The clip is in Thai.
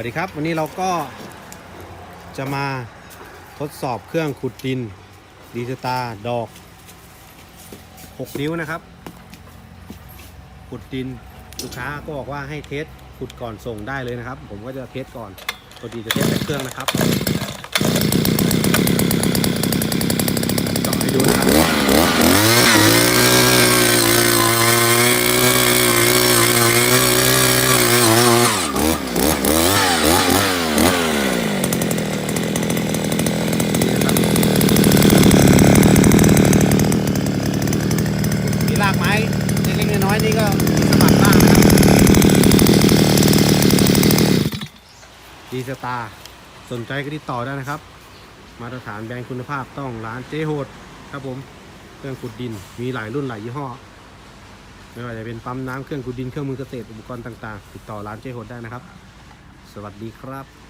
วัสดีครับ วันนี้เราก็จะมาทดสอบเครื่องขุดดินดีสตาดอก 6 นิ้วนะครับ ขุดดินลูกค้าก็บอกว่าให้เทสขุดก่อนส่งได้เลยนะครับ ผมก็จะเทสก่อนตัวดีจะเทสแต่เครื่องนะครับต่อให้ดูนะครับากไม้เล็กๆน้อยๆนี่ก็สมัครบ้างนะครับดีสตาร์สนใจก็ติดต่อได้นะครับ มาตรฐานแบรนด์คุณภาพต้องร้านเจโหดครับผมเครื่องขุดดินมีหลายรุ่นหลายยี่ห้อไม่ว่าจะเป็นปั๊มน้ำเครื่องขุดดินเครื่องมือเกษตรอุปกรณ์ต่างๆ ติดต่อร้านเจโหดได้นะครับ สวัสดีครับ